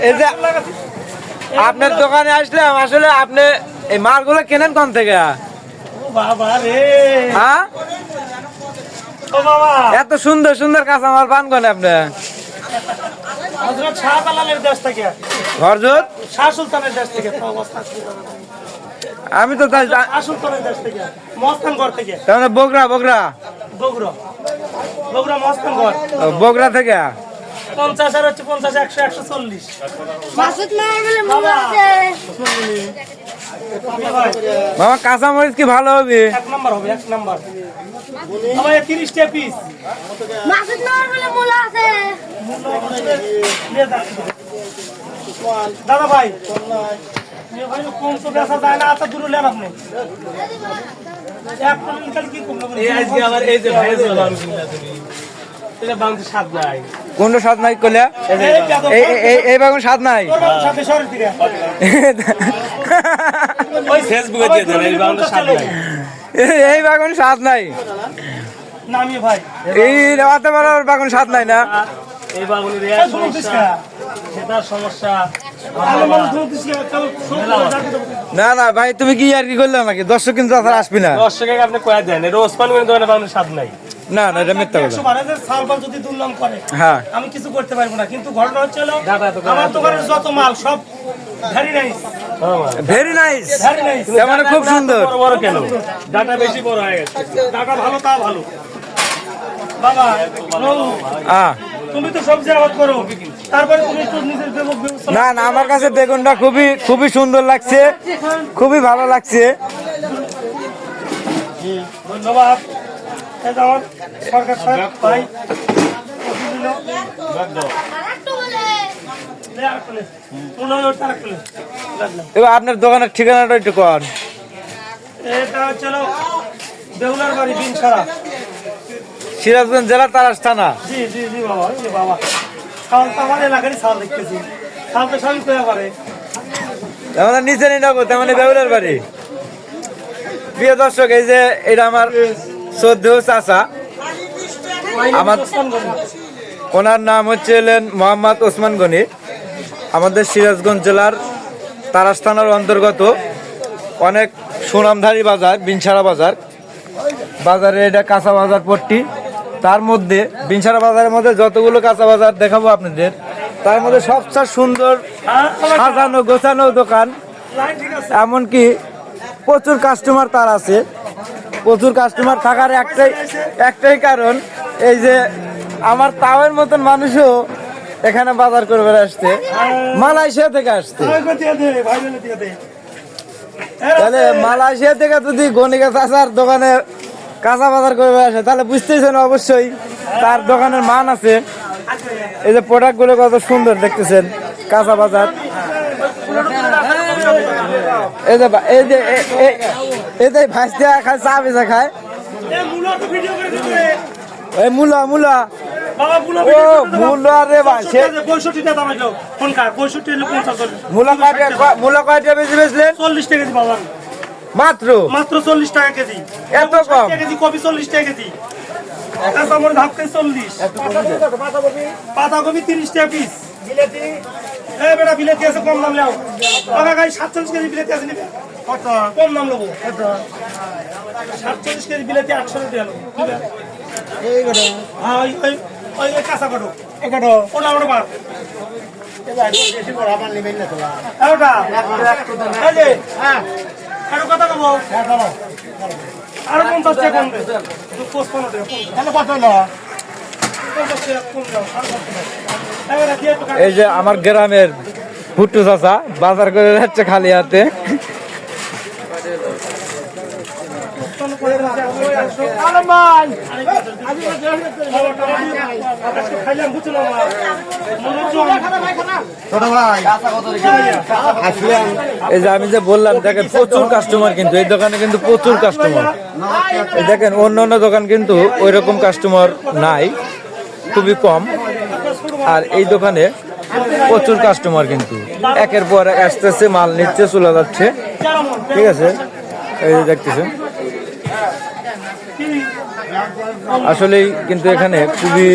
এই যে আপনার দোকানে আসলাম আসলে আপনি এই মালগুলো কেনেন কোন থেকে? হ্যাঁ? এত সুন্দর সুন্দর কাঁচা মাল পান কোন আপনি। আমি তো বগরা বগরা বগরা থেকে? পঞ্চাশ আর হচ্ছে পঞ্চাশ একশো একশো চল্লিশ। মামা কাঁচামরিচ কি ভালো হবে? এক নাম্বার হবে এক নাম্বার। আমার তিরিশটা পিস দাদা ভাই এ ভাই কম তো বেচা যায় না আচ্ছা দূরে নেন আপনি। কি কম এই আজকে আবার এই যে ভাইয়ের জলাম কিনলা তুমি। এটা বাংলাদেশ স্বাদ নাই। কোনটা স্বাদ নাই করলে এই বাগুন স্বাদ নাই? এই বাংলাদেশ স্বাদ নাই। এই- এই বাগুন স্বাদ নাই। এই রাতে বড় বাগুন স্বাদ নাই না? এই সমস্যা না। না ভাই তুমি কি আর কি করলে নাকি দর্শক কিন্তু আসবি না। দর্শকের আপনি কয়া দেন এটা ওসমান করে দোকানে স্বাদ নাই। না না এটা মিথ্যা কথা। সালবাল যদি দুর্নাম করে হ্যাঁ। আমি কিছু করতে পারব না। কিন্তু ঘটনা হচ্ছে আমার দোকানের যত মাল সব ভ্যারি নাইস ভেরি নাইস তার মানে খুব সুন্দর। বড় বড় কেন? ডাটা বেশি বড় হয়ে গেছে। টাকা ভালো তা ভালো। বাবা তুমি তো সবজি আবাদ করো। তারপরে তুমি একটু নিজের না না আমার কাছে বেগুনটা খুবই খুবই সুন্দর লাগছে। খুবই ভালো লাগছে। ধন্যবাদ। আমার সরকার সাহেব ভাই। মনে। লাগলাম। এবার আপনার দোকানের ঠিকানাটা একটু কন এটা হচ্ছে বেহুলার বাড়ি বিনসারা সিরাজগঞ্জ জেলা তারাস থানা জি জি জি বাবা জি বাবা সাল তো আমার এলাকারই সাল দেখতেছি সাল তো সবই কোয়া পারে আমাদের নিচে নিয়ে নেব তেমন বেউলের বাড়ি প্রিয় দর্শক এই যে এটা আমার আমার ওনার নাম হচ্ছে হলেন মোহাম্মদ ওসমান গনি। আমাদের সিরাজগঞ্জ জেলার তারাস থানার অন্তর্গত অনেক সুনামধারী বাজার, বিনসারা বাজার। বাজারে এটা কাঁচা বাজার পট্টি। তার মধ্যে, বিনসারা বাজারের মধ্যে যতগুলো কাঁচা বাজার দেখাবো আপনাদের, তার মধ্যে সবচেয়ে সুন্দর সাজানো গোছানো দোকান। এমনকি প্রচুর কাস্টমার তার আছে। প্রচুর কাস্টমার থাকার একটাই একটাই কারণ, এই যে আমার তাওয়ের মতন মানুষও এখানে বাজার করে বেড়ে আসছে, মালয়েশিয়া থেকে দে তাহলে মালয়েশিয়া থেকে যদি গণিকা চাষার দোকানে কাঁচা বাজার করে বেড়ে আসে, তাহলে বুঝতেছেন অবশ্যই তার দোকানের মান আছে। এই যে প্রোডাক্টগুলো কত সুন্দর দেখতেছেন, কাঁচা বাজার। এই যে এই যে এ- এ- এই যে ভাজতে খায় চা বেচা খায়। এই মূলা মূলা। মাত্র? মাত্র চল্লিশ টাকা কেজি। এত কম? কেজি কপি চল্লিশ টাকা কেজি। কাঁচা মরিচ হাফ কেজি চল্লিশ। পাতাকপি তিরিশ টাকা পিস। এ বেটা বিলেতি আছে কম দাম লেও টাকা গাই সাতচল্লিশ কেজি বিলেতি আছে নিবে? কম দাম নেব। সাতচল্লিশ কেজি বিলেতি আটশো টাকা নেব। হ্যাঁ ওই ওই ওই ওই কাঁচা কাটো একাটো ওটা ওটা? বাদ এগারোটা এই আরও কথা কব আরও পঞ্চাশ টাকা কমবে। পঁচপন্ন টাকা তাহলে কত হলো? এই যে আমার গ্রামের ভুট্টু চাচা বাজার করে যাচ্ছে খালি হাতে। এই যে আমি যে বললাম দেখেন প্রচুর কাস্টমার কিন্তু এই দোকানে কিন্তু প্রচুর কাস্টমার দেখেন অন্য অন্য দোকান কিন্তু ওই রকম কাস্টমার নাই। খুবই কম। আর এই দোকানে প্রচুর কাস্টমার কিন্তু। একের পর এক আসতেছে, মাল নিচ্ছে, চলে যাচ্ছে। ঠিক আছে? এই দেখতেছেন। আসলেই কিন্তু এখানে খুবই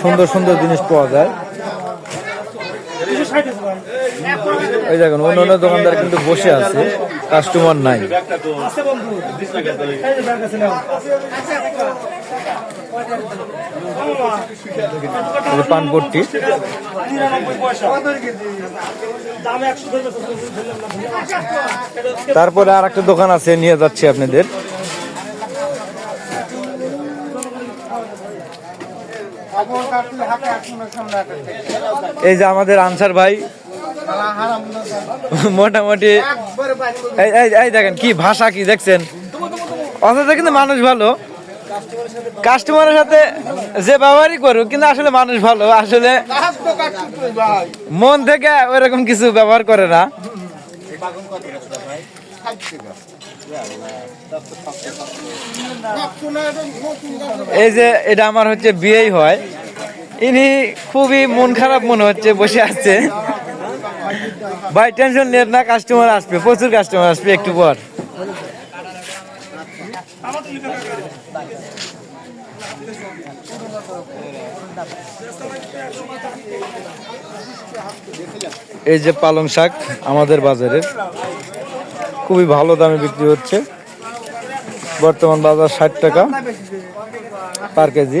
সুন্দর সুন্দর জিনিস পাওয়া যায়। এই দেখুন অন্য অন্য দোকানদার কিন্তু বসে আছে কাস্টমার নাই আছে বন্ধু এই যে ব্যাগ আছে নাও মামা, এই যে পানপট্টি। তারপরে আর একটা দোকান আছে নিয়ে যাচ্ছি আপনাদের। এই যে আমাদের আনসার ভাই মোটামুটি। এই- দেখেন কি ভাষা, কি দেখছেন? অথচ কিন্তু মানুষ ভালো। কাস্টমারের সাথে যে ব্যবহারই করুক, কিন্তু আসলে মানুষ ভালো। আসলে মন থেকে ওইরকম কিছু ব্যবহার করে না। এই যে এটা আমার হচ্ছে বিয়েই হয়। ইনি খুবই মন খারাপ মনে হচ্ছে, বসে আছে। ভাই টেনশন নেন না কাস্টমার আসবে, প্রচুর কাস্টমার আসবে একটু পর। এই যে পালং শাক আমাদের বাজারের খুবই ভালো দামে বিক্রি হচ্ছে। বর্তমান বাজার ষাট টাকা পার কেজি।